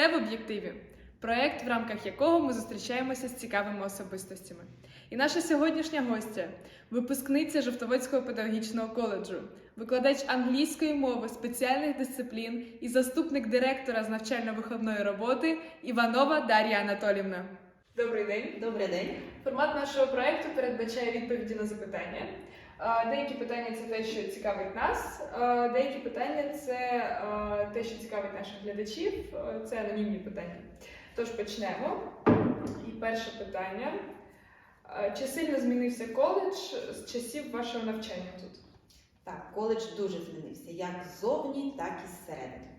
Все в об'єктиві. Проект, в рамках якого ми зустрічаємося з цікавими особистостями. І наша сьогоднішня гостя випускниця Жовтоводського педагогічного коледжу, викладач англійської мови спеціальних дисциплін і заступник директора з навчально-виховної роботи Іванова Дар'я Анатолівна. Добрий день. Добрий день. Формат нашого проекту передбачає відповіді на запитання. Деякі питання це те, що цікавить нас, деякі питання це те, що цікавить наших глядачів. Це анонімні питання. Тож почнемо. І перше питання. Чи сильно змінився коледж з часів вашого навчання тут? Так, коледж дуже змінився, як ззовні, так і зсередини.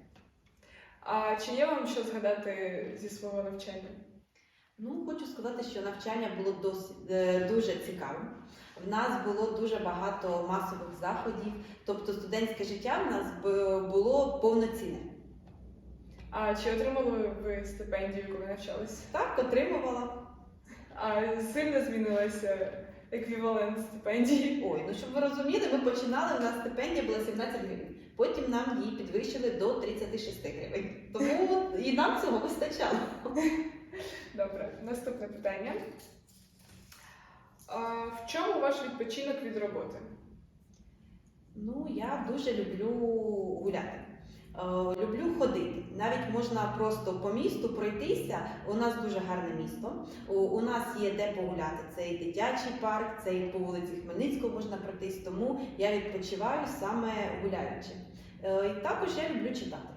А чи є вам що згадати зі свого навчання? Ну, хочу сказати, що навчання було досить е, дуже цікавим. В нас було дуже багато масових заходів, тобто студентське життя в нас було повноцінне. А чи отримали ви стипендію, коли навчалися? Так, отримувала. А сильно змінилася еквівалент стипендії? Ой, ну щоб ви розуміли, ми починали, у нас стипендія була 17 гривень. Потім нам її підвищили до 36 гривень. Тому і нам цього вистачало. Добре, наступне питання. А, в чому ваш відпочинок від роботи? Ну, я дуже люблю гуляти. Е, Люблю ходити. Навіть можна просто по місту пройтися. У нас дуже гарне місто. У, нас є де погуляти. Це і дитячий парк, це і по вулиці Хмельницького можна пройтись. Тому я відпочиваю саме гуляючи. Е, І також я люблю читати.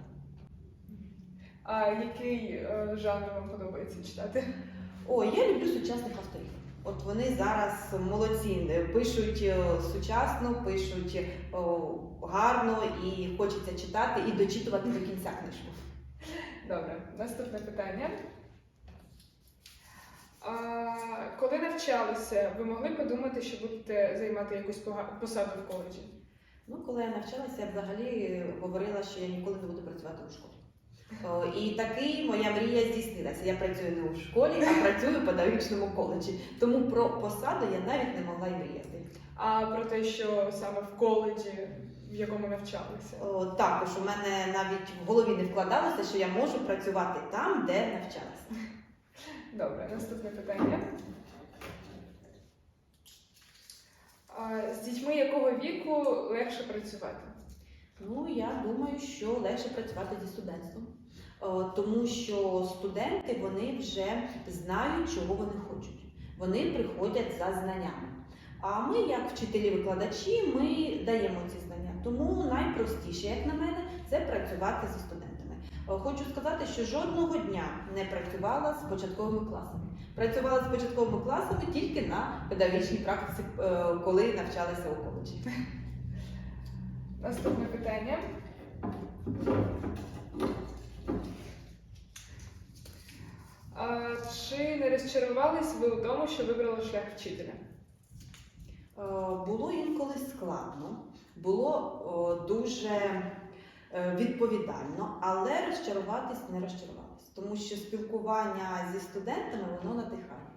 А який е, жанр вам подобається читати? О, я люблю сучасних авторів. От вони зараз молодці, е, пишуть е, сучасно, пишуть е, гарно і хочеться читати і дочитувати до кінця книжку. Добре, наступне питання. А, коли навчалися, ви могли подумати, що будете займати якусь посаду в коледжі? Ну, коли я навчалася, я взагалі говорила, що я ніколи не буду працювати у школі. О, і таки моя мрія здійснилася. Я працюю не у школі, а працюю в педагогічному коледжі. Тому про посаду я навіть не могла й мріяти. А про те, що саме в коледжі, в якому навчалися? О, також у мене навіть в голові не вкладалося, що я можу працювати там, де навчалася. Добре, наступне питання. А, з дітьми якого віку легше працювати? Ну, я думаю, що легше працювати зі студентством, тому що студенти вони вже знають, чого вони хочуть. Вони приходять за знаннями. А ми, як вчителі-викладачі, ми даємо ці знання. Тому найпростіше, як на мене, це працювати зі студентами. Хочу сказати, що жодного дня не працювала з початковими класами. Працювала з початковими класами тільки на педагогічній практиці, е, коли навчалася у коледжі. Наступне питання. А, чи не розчарувались ви у тому, що вибрали шлях вчителя? Е, Було інколи складно, було дуже е, відповідально, але розчаруватись не розчарувалась, тому що спілкування зі студентами воно надихає.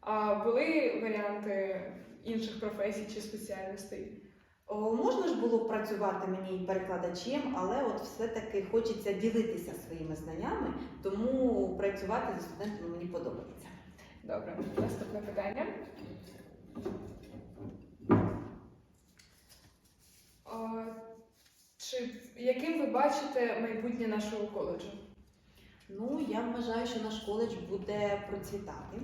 А були варіанти інших професій чи спеціальностей? О, Можна ж було б працювати мені і перекладачем, але от все-таки хочеться ділитися своїми знаннями, тому працювати зі студентами мені подобається. Добре, наступне питання. А, чи яким ви бачите майбутнє нашого коледжу? Ну, я вважаю, що наш коледж буде процвітати,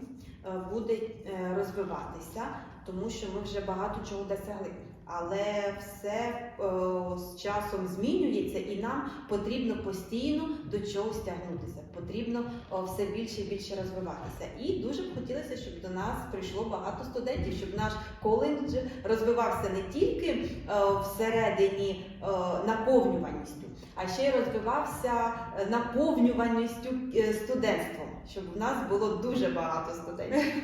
е, буде е, розвиватися, тому що ми вже багато чого досягли. Але все е, з часом змінюється, і нам потрібно постійно до чогось тягнутися. Потрібно о, все більше і більше розвиватися. І дуже б хотілося, щоб до нас прийшло багато студентів, щоб наш коледж розвивався не тільки е, всередині е, наповнюваністю, а ще й розвивався наповнюваністю студентством, щоб в нас було дуже багато студентів.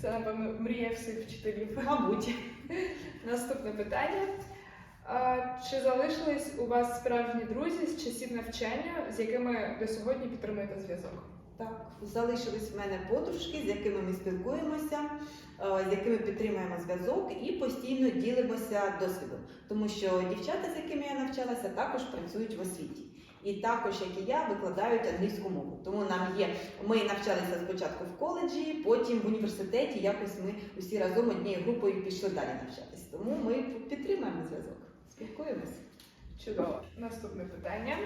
Це, напевно, мрія всіх вчителів. Мабуть. Наступне питання. Чи залишились у вас справжні друзі з часів навчання, з якими до сьогодні підтримуєте зв'язок? Так, залишились в мене подружки, з якими ми спілкуємося, з якими підтримуємо зв'язок і постійно ділимося досвідом. Тому що дівчата, з якими я навчалася, також працюють в освіті. І також, як і я, викладають англійську мову. Тому нам є. Ми навчалися спочатку в коледжі, потім в університеті. Якось ми усі разом однією групою пішли далі навчатись. Тому ми підтримуємо зв'язок, спілкуємося. Чудово. Наступне питання.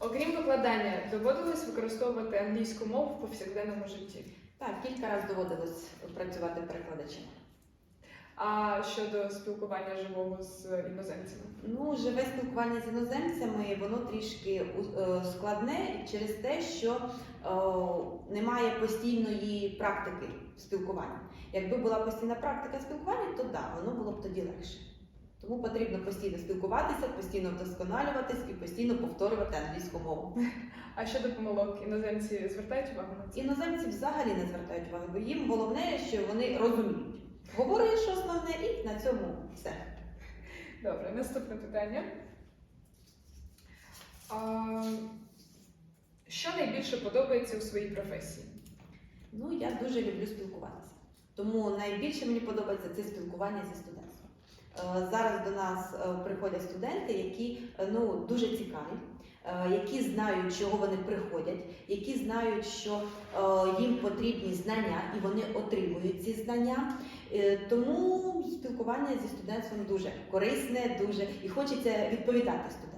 Окрім викладання, доводилось використовувати англійську мову в повсякденному житті. Так, кілька разів доводилось працювати перекладачем. А щодо спілкування живого з іноземцями? Ну, живе спілкування з іноземцями, воно трішки е, складне через те, що е, немає постійної практики спілкування. Якби була постійна практика спілкування, то да, воно було б тоді легше. Тому потрібно постійно спілкуватися, постійно вдосконалюватись і постійно повторювати англійську мову. А щодо помилок, іноземці звертають увагу на це? Іноземці взагалі не звертають уваги, бо їм головне, що вони розуміють. Говориш основне і на цьому все. Добре, наступне питання. А, що найбільше подобається у своїй професії? Ну, я дуже люблю спілкуватися. Тому найбільше мені подобається це спілкування зі студентством. Е, Зараз до нас е, приходять студенти, які е, ну, дуже цікаві, які знають, чого вони приходять, які знають, що е, їм потрібні знання і вони отримують ці знання. Е, Тому спілкування зі студентством дуже корисне, дуже і хочеться відповідати студентам.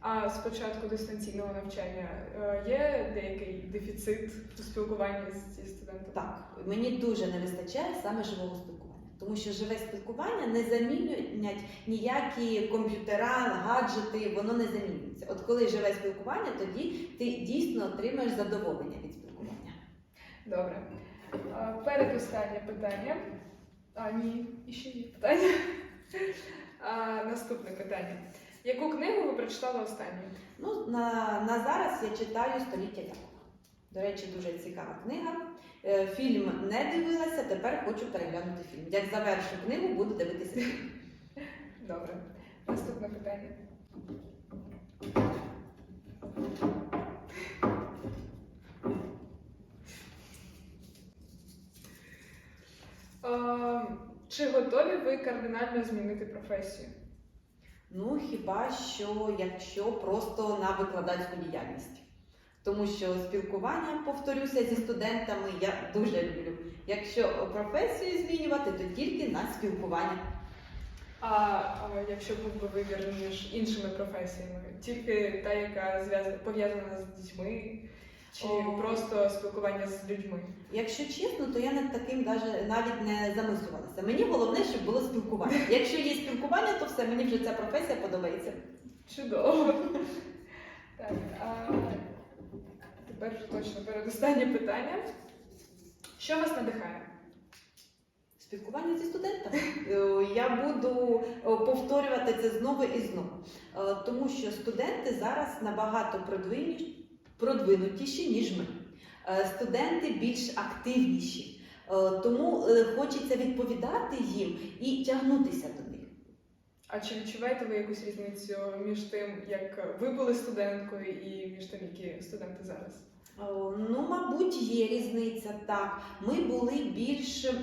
А з початку дистанційного навчання е, є деякий дефіцит у спілкуванні зі студентами? Так, мені дуже не вистачає саме живого спілкування, тому що живе спілкування не замінюють ніякі комп'ютера, гаджети, воно не замінюється. От коли живе спілкування, тоді ти дійсно отримаєш задоволення від спілкування. Добре. Передостаннє питання. А, ні, іще є питання. А, наступне питання. Яку книгу ви прочитали останню? Ну, на, на зараз я читаю століття Якова. До речі, дуже цікава книга. Е, Фільм не дивилася, тепер хочу переглянути фільм. Як завершу книгу, буду дивитися фільм. Добре. Наступне питання. А, чи готові ви кардинально змінити професію? Ну, хіба що якщо просто на викладацьку діяльність. Тому що спілкування, повторюся, зі студентами я дуже люблю. Якщо професію змінювати, то тільки на спілкування. А, а якщо був би вибір між іншими професіями, тільки та, яка пов'язана з дітьми, чи О. просто спілкування з людьми? Якщо чесно, то я над таким даже навіть не замислювалася. Мені головне, щоб було спілкування. Якщо є спілкування, то все, мені вже ця професія подобається. Чудово. Так, тепер вже точно передостаннє питання. Що вас надихає? Спілкування зі студентами. Е, Я буду е, повторювати це знову і знову. Е, Тому що студенти зараз набагато продвинутіші, ніж ми. Студенти більш активніші. Тому хочеться відповідати їм і тягнутися до них. А чи відчуваєте ви якусь різницю між тим, як ви були студенткою, і між тим, які студенти зараз? О, Ну, мабуть, є різниця так. Ми були більш е,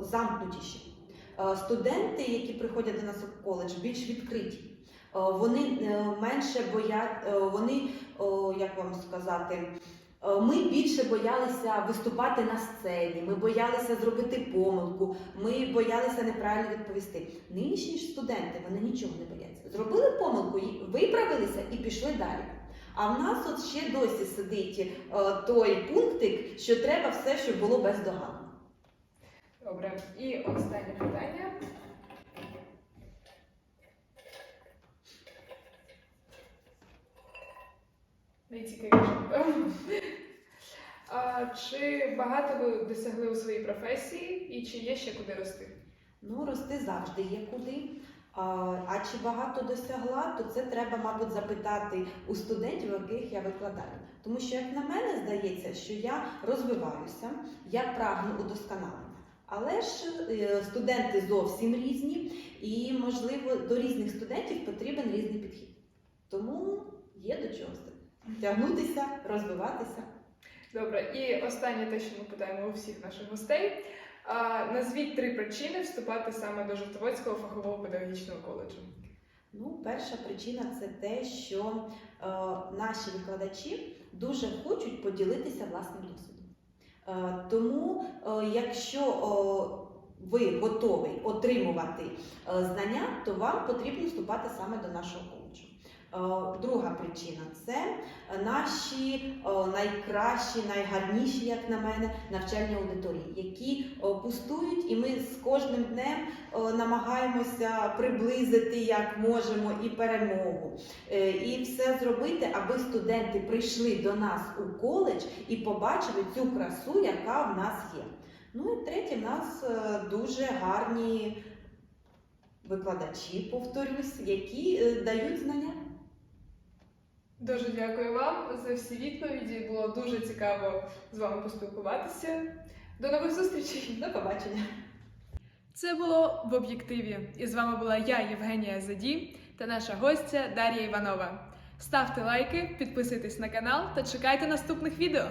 замкнутіші. Е, студенти, які приходять до нас у коледж, більш відкриті. Е, вони е, менше боять, е, вони, о, як вам сказати, е, ми більше боялися виступати на сцені, ми боялися зробити помилку, ми боялися неправильно відповісти. Нинішні ж студенти вони нічого не бояться. Зробили помилку, виправилися і пішли далі. А в нас от ще досі сидить е, той пунктик, що треба все, щоб було бездоганно. Добре. І останнє питання. Найцікавіше, чи багато ви досягли у своїй професії і чи є ще куди рости? Ну, рости завжди є куди. А, чи багато досягла, то це треба, мабуть, запитати у студентів, яких я викладаю. Тому що, як на мене, здається, що я розвиваюся, я прагну удосконалення. Але ж е, студенти зовсім різні, і, можливо, до різних студентів потрібен різний підхід. Тому є до чого тягнутися, розвиватися. Добре, і останнє те, що ми питаємо у всіх наших гостей. А, назвіть три причини вступати саме до Жовтоводського фахового педагогічного коледжу. Ну, перша причина це те, що е, наші викладачі дуже хочуть поділитися власним досвідом. Е, тому, е, якщо е, ви готові отримувати е, знання, то вам потрібно вступати саме до нашого коледжу. Е, Друга причина це наші е, найкращі, найгарніші, як на мене, навчальні аудиторії, які е, пустують, і ми з кожним днем намагаємося приблизити як можемо і перемогу, і все зробити, аби студенти прийшли до нас у коледж і побачили цю красу, яка в нас є. Ну і третє, в нас дуже гарні викладачі, повторюсь, які дають знання. Дуже дякую вам за всі відповіді. Було дуже цікаво з вами поспілкуватися. До нових зустрічей! До побачення. Це було в об'єктиві. І з вами була я, Євгенія Заді, та наша гостя Дар'я Іванова. Ставте лайки, підписуйтесь на канал та чекайте наступних відео.